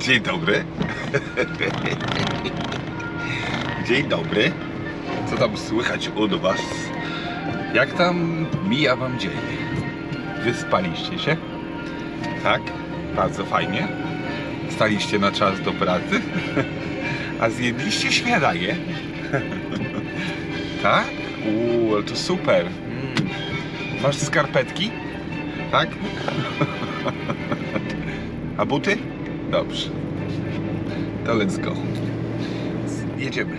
Dzień dobry. Dzień dobry. Co tam słychać u was? Jak tam mija wam dzień? Wyspaliście się? Tak? Bardzo fajnie. Staliście na czas do pracy? A zjedliście śniadanie? tak? Uuu, to super. Mm. Masz skarpetki? Tak? A buty? Dobrze. To let's go. Jedziemy.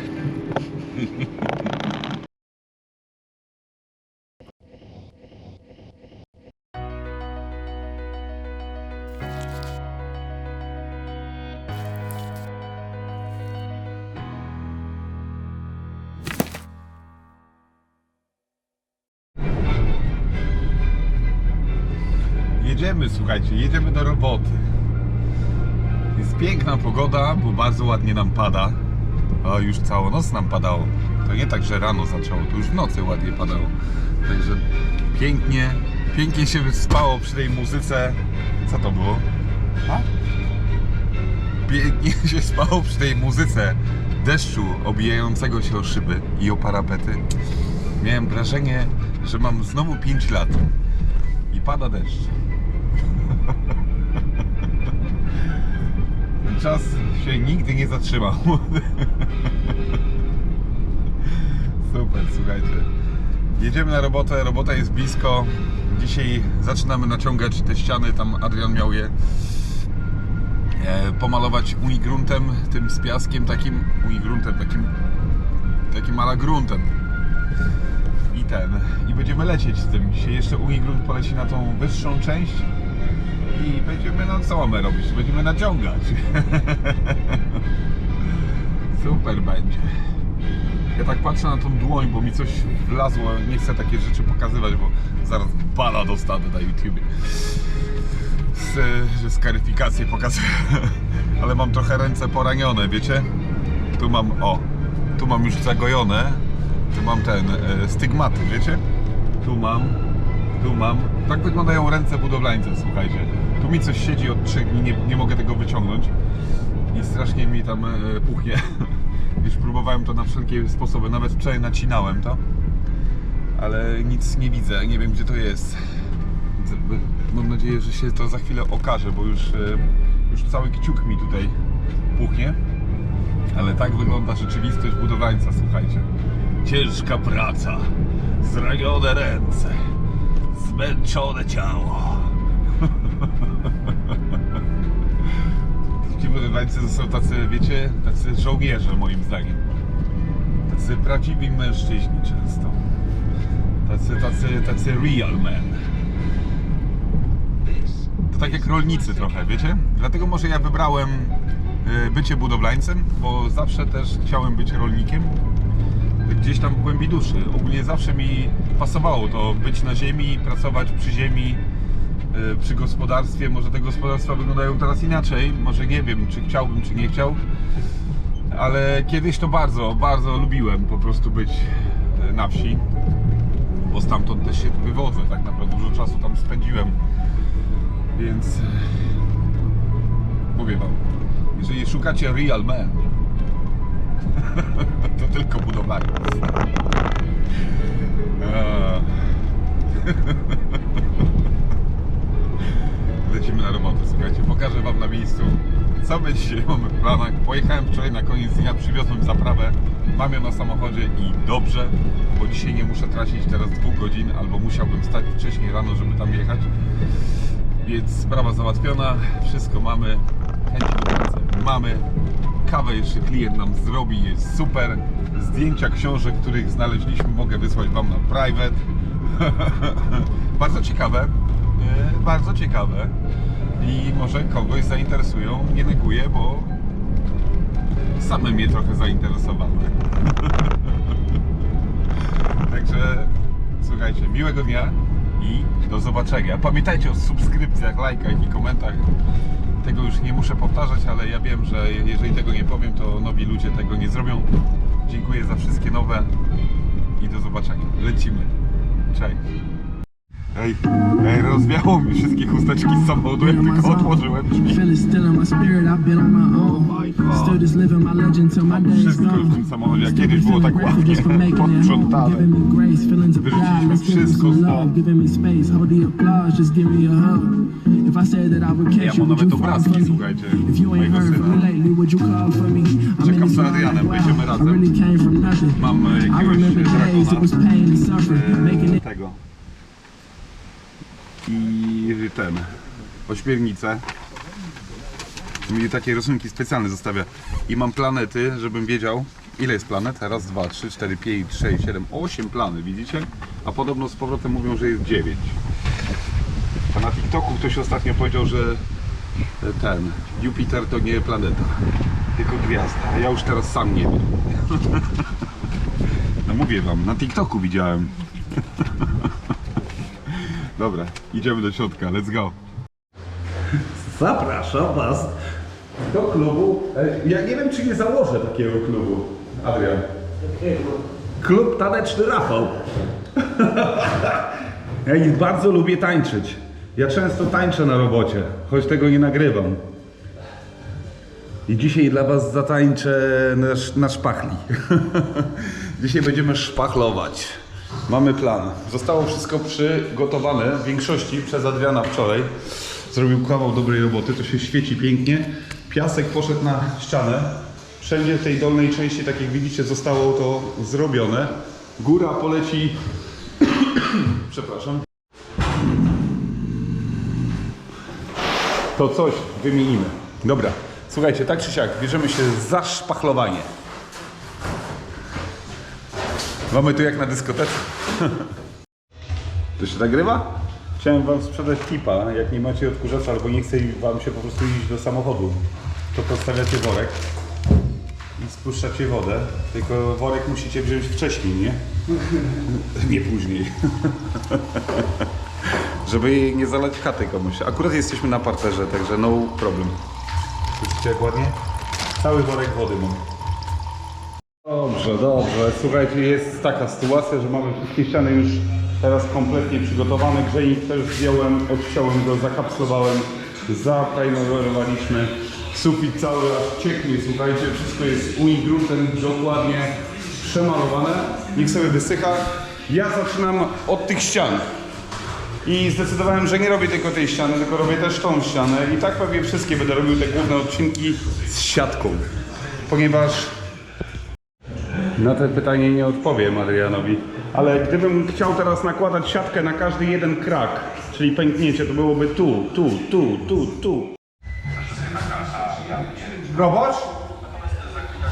Jedziemy, słuchajcie, jedziemy do roboty. Jest piękna pogoda, bo bardzo ładnie nam pada. A już całą noc nam padało. To nie tak, że rano zaczęło, to już w nocy ładnie padało. Także pięknie, pięknie się wyspało przy tej muzyce. Co to było? A? Pięknie się spało przy tej muzyce deszczu obijającego się o szyby i o parapety. Miałem wrażenie, że mam znowu 5 lat i pada deszcz. Czas się nigdy nie zatrzymał. Super, słuchajcie. Jedziemy na robotę, robota jest blisko. Dzisiaj zaczynamy naciągać te ściany, tam Adrian miał je e, pomalować unigruntem, tym z piaskiem takim, unigruntem takim, takim ala gruntem. I ten, i będziemy lecieć z tym. Dzisiaj jeszcze unigrunt poleci na tą wyższą część i będziemy, no co mamy robić? Będziemy naciągać. Super będzie. Ja tak patrzę na tą dłoń, bo mi coś wlazło. Nie chcę takie rzeczy pokazywać, bo zaraz bana dostanę na YouTubie. Z, że skaryfikację pokazuję. Ale mam trochę ręce poranione, wiecie? Tu mam, o, tu mam już zagojone. Tu mam ten, e, stygmaty, wiecie? Tu mam, tu mam. Tak wyglądają ręce budowlańce, słuchajcie. Tu mi coś siedzi od trzech dni, nie, nie mogę tego wyciągnąć. I strasznie mi tam e, puchnie. Już próbowałem to na wszelkie sposoby, nawet wczoraj nacinałem to. Ale nic nie widzę, nie wiem gdzie to jest. Mam nadzieję, że się to za chwilę okaże, bo już, e, już cały kciuk mi tutaj puchnie. Ale tak wygląda rzeczywistość budowlańca, słuchajcie. Ciężka praca, zranione ręce, zmęczone ciało. To są tacy, wiecie, tacy żołnierze moim zdaniem. Tacy prawdziwi mężczyźni często. Tacy, tacy, tacy real men. To tak jak rolnicy trochę, wiecie? Dlatego może ja wybrałem y, bycie budowlańcem, bo zawsze też chciałem być rolnikiem. Gdzieś tam w głębi duszy. Ogólnie zawsze mi pasowało to być na ziemi, pracować przy ziemi, przy gospodarstwie. Może te gospodarstwa wyglądają teraz inaczej. Może nie wiem, czy chciałbym, czy nie chciał. Ale kiedyś to bardzo, bardzo lubiłem po prostu być y, na wsi. Bo stamtąd też się wywodzę, tak naprawdę dużo czasu tam spędziłem. Więc e, mówię wam, jeżeli szukacie real men, to tylko budowlaniec. Lecimy na robotę, słuchajcie, pokażę wam na miejscu, co my dzisiaj mamy w planach. Pojechałem wczoraj na koniec dnia, przywiozłem zaprawę, mam ją na samochodzie i dobrze, bo dzisiaj nie muszę tracić teraz dwóch godzin, albo musiałbym stać wcześniej rano, żeby tam jechać. Więc sprawa załatwiona, wszystko mamy, chęci do pracy mamy, kawę jeszcze klient nam zrobi, jest super. Zdjęcia książek, których znaleźliśmy, mogę wysłać Wam na private. bardzo ciekawe, bardzo ciekawe i może kogoś zainteresują, nie neguję, bo same mnie trochę zainteresowały. Także słuchajcie, miłego dnia i do zobaczenia. Pamiętajcie o subskrypcjach, lajkach i komentarzach. Tego już nie muszę powtarzać, ale ja wiem, że jeżeli tego nie powiem, to nowi ludzie tego nie zrobią. Dziękuję za wszystkie nowe i do zobaczenia. Lecimy. Cześć. Ej, ej, rozwiało mi wszystkie chusteczki z samochodu, jak tylko otworzyłem drzwi. Day's Wszystko w tym samochodzie, jak kiedyś było tak ładnie of Wyrzuciliśmy wszystko stąd. Ja mam nawet obrazki, słuchajcie, mojego heard from me syna. lately, would you call for me? I'm Czekam mind Adrianem, będziemy razem. Mam I jakiegoś remember days, it was dragona. pain and suffering, making it tego. I ten. Ośmiornicę. Mi takie rysunki specjalne zostawia. I mam planety, żebym wiedział, ile jest planet. Raz, dwa, trzy, cztery, pięć, sześć, siedem, osiem planet, widzicie? A podobno z powrotem mówią, że jest dziewięć. A na TikToku ktoś ostatnio powiedział, że ten Jupiter to nie planeta, tylko gwiazda. Ja już teraz sam nie wiem. No mówię wam, na TikToku widziałem. Dobra, idziemy do środka, let's go. Zapraszam Was do klubu. E, Ja nie wiem, czy nie założę takiego klubu. Adrian. Klub Taneczny Rafał. Ja bardzo lubię tańczyć. Ja często tańczę na robocie, choć tego nie nagrywam. I dzisiaj dla Was zatańczę na, sz- na szpachli. dzisiaj będziemy szpachlować. Mamy plan. Zostało wszystko przygotowane w większości przez Adriana wczoraj. Zrobił kawał dobrej roboty, to się świeci pięknie. Piasek poszedł na ścianę. Wszędzie w tej dolnej części, tak jak widzicie, zostało to zrobione. Góra poleci. Przepraszam. To coś wymienimy. Dobra. Słuchajcie, tak czy siak, bierzemy się za szpachlowanie. Mamy tu jak na dyskotece. To się nagrywa? Chciałem wam sprzedać tipa. Jak nie macie odkurzacza albo nie chce wam się po prostu iść do samochodu, to podstawiacie worek i spuszczacie wodę. Tylko worek musicie wziąć wcześniej, nie? Nie później. Żeby nie zalać chaty komuś. Akurat jesteśmy na parterze, także no problem. Widzicie jak ładnie? Cały worek wody mam. Dobrze, dobrze. Słuchajcie, jest taka sytuacja, że mamy wszystkie ściany już teraz kompletnie przygotowane. Grzejnik też zdjąłem, odciąłem go, zakapslowałem, zaprajnowaliśmy. Sufit cały aż cieknie, słuchajcie, wszystko jest unigruntem dokładnie przemalowane. Niech sobie wysycha. Ja zaczynam od tych ścian. I zdecydowałem, że nie robię tylko tej ściany, tylko robię też tą ścianę. I tak pewnie wszystkie będę robił te główne odcinki z siatką. Ponieważ na to pytanie nie odpowiem Adrianowi. Ale gdybym chciał teraz nakładać siatkę na każdy jeden krak, czyli pęknięcie, to byłoby tu, tu, tu, tu, tu. Robosz?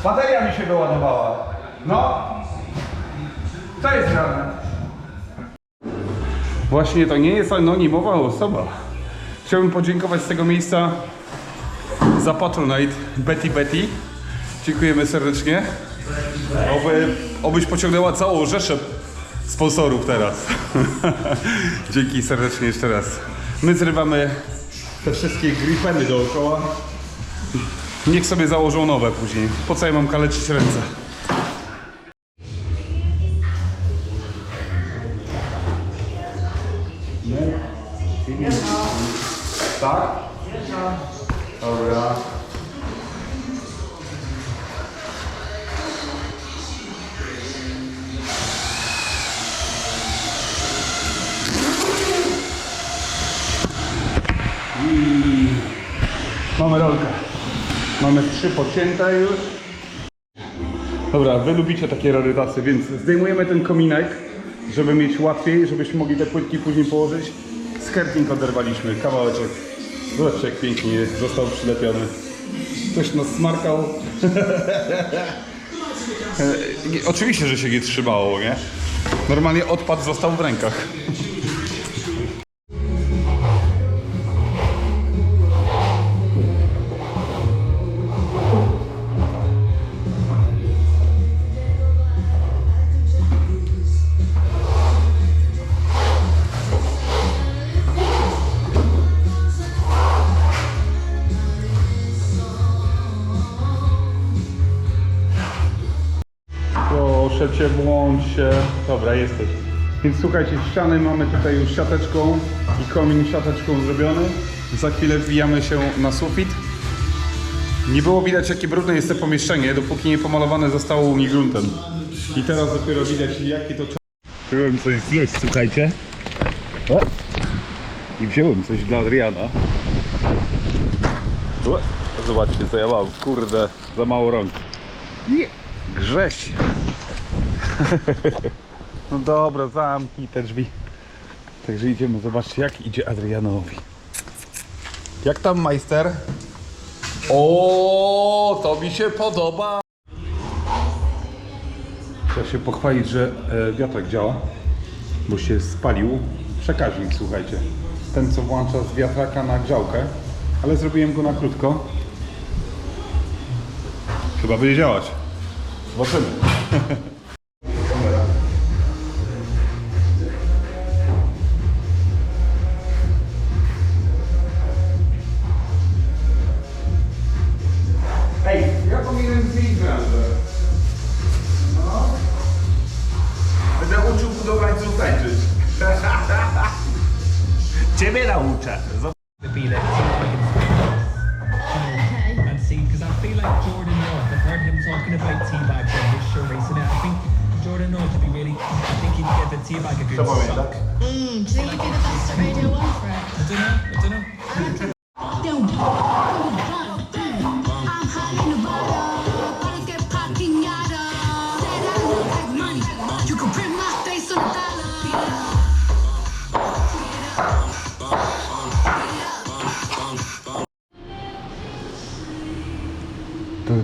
Bateria mi się wyładowała. No. Co jest grane? Właśnie to nie jest anonimowa osoba. Chciałbym podziękować z tego miejsca za Patronite Betty Betty. Dziękujemy serdecznie. Oby, obyś pociągnęła całą rzeszę sponsorów teraz. Dzięki serdecznie jeszcze raz. My zrywamy te wszystkie gripeny dookoła. Niech sobie założą nowe później. Po co ja mam kaleczyć ręce? Mamy rolkę. Mamy trzy pocięte już. Dobra, wy lubicie takie rarytasy, więc zdejmujemy ten kominek, żeby mieć łatwiej, żebyśmy mogli te płytki później położyć. Skirting oderwaliśmy, kawałeczek. Zobaczcie jak pięknie został przylepiony. Ktoś nas smarkał. E, Oczywiście, że się nie trzymało, nie? Normalnie odpad został w rękach. Proszę cię, włącz się. Dobra, jesteś. Więc słuchajcie, ściany mamy tutaj już siateczką i komin siateczką zrobiony. Za chwilę wbijamy się na sufit. Nie było widać jakie brudne jest to pomieszczenie, dopóki nie pomalowane zostało unigruntem. I teraz dopiero widać jakie to Byłem coś zjeść, słuchajcie. O! I wziąłem coś dla Adriana. O! Zobaczcie co ja mam, kurde, za mało rąk. Nie, grześ. No dobra, zamknij te drzwi. Także idziemy, zobaczcie jak idzie Adrianowi. Jak tam majster? O, to mi się podoba. Trzeba się pochwalić, że e, wiatrak działa, bo się spalił przekaźnik, słuchajcie. Ten, co włącza z wiatraka na grzałkę, ale zrobiłem go na krótko. Chyba będzie działać. Zobaczymy. like Jordan North. I've heard him talking about teabags on his show recently. I think Jordan North would be really. I think he'd get the teabag a good suck. Mm, do you think you'd be the best at Radio 1 for it? I don't know. I don't know.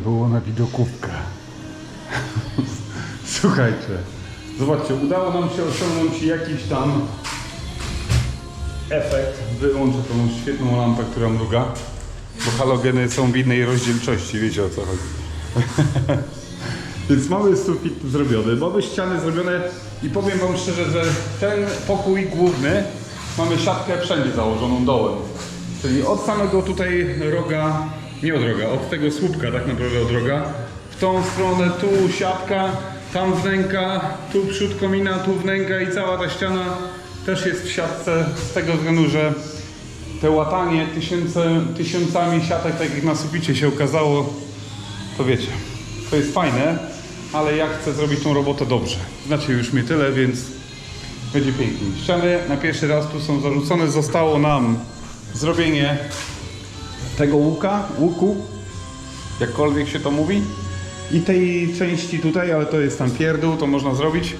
Było na widokówkę. Słuchajcie, zobaczcie, udało nam się osiągnąć jakiś tam efekt. Wyłączę tą świetną lampę, która mruga, bo halogeny są w innej rozdzielczości, wiecie o co chodzi. Więc mamy sufit zrobiony, mamy ściany zrobione i powiem wam szczerze, że ten pokój główny mamy siatkę wszędzie założoną dołem. Czyli od samego tutaj roga, nie od roga, od tego słupka tak naprawdę od roga, w tą stronę tu siatka, tam wnęka, tu przód komina, tu wnęka i cała ta ściana też jest w siatce z tego względu, że te łatanie tysiące, tysiącami siatek, tak jak na suficie się okazało, to wiecie, to jest fajne, ale ja chcę zrobić tą robotę dobrze. Znacie już mnie tyle, więc będzie pięknie. Ściany na pierwszy raz tu są zarzucone. Zostało nam zrobienie tego łuka, łuku, jakkolwiek się to mówi. I tej części tutaj, ale to jest tam pierdół, to można zrobić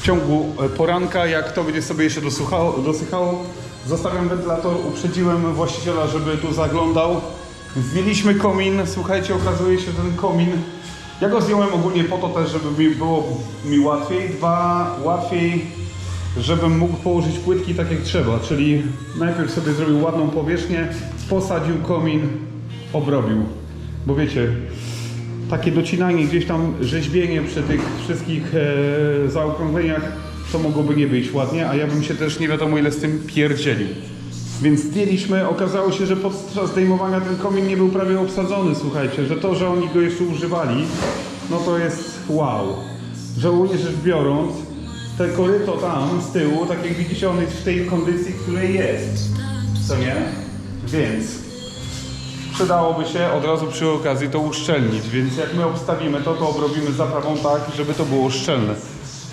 w ciągu e, poranka, jak to będzie sobie jeszcze dosychało, dosychało. Zostawiam wentylator, uprzedziłem właściciela, żeby tu zaglądał. Wbiliśmy komin, słuchajcie, okazuje się, że ten komin, ja go zdjąłem ogólnie po to też, żeby mi było mi łatwiej. Dwa, łatwiej, żebym mógł położyć płytki tak jak trzeba, czyli najpierw sobie zrobił ładną powierzchnię, posadził komin, obrobił. Bo wiecie, takie docinanie, gdzieś tam rzeźbienie przy tych wszystkich e, zaokrągleniach, to mogłoby nie wyjść ładnie, a ja bym się też nie wiadomo ile z tym pierdzielił. Więc zdjęliśmy, okazało się, że podczas zdejmowania ten komin nie był prawie obsadzony, słuchajcie, że to, że oni go jeszcze używali, no to jest wow. Ogólnie rzecz biorąc, te koryto tam z tyłu, tak jak widzicie, on jest w tej kondycji, w której jest. Co nie? Więc przydałoby się od razu przy okazji to uszczelnić, więc jak my obstawimy to, to obrobimy zaprawą tak, żeby to było szczelne.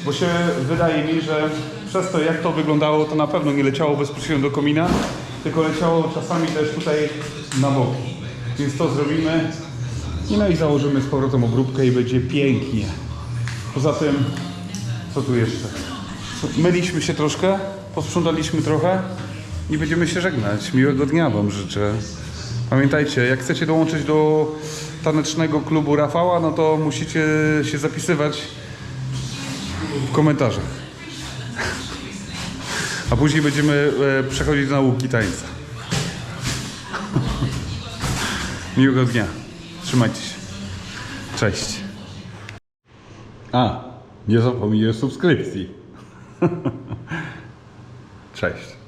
Bo się wydaje mi, że przez to jak to wyglądało, to na pewno nie leciało bezpośrednio do komina, tylko leciało czasami też tutaj na boki. Więc to zrobimy i no i założymy z powrotem obróbkę i będzie pięknie. Poza tym, co tu jeszcze? Myliśmy się troszkę, posprzątaliśmy trochę i będziemy się żegnać. Miłego dnia Wam życzę. Pamiętajcie, jak chcecie dołączyć do tanecznego klubu Rafała, no to musicie się zapisywać w komentarzach. A później będziemy e, przechodzić do nauki tańca. Miłego dnia. Trzymajcie się. Cześć. A, nie zapomnij o subskrypcji. Cześć.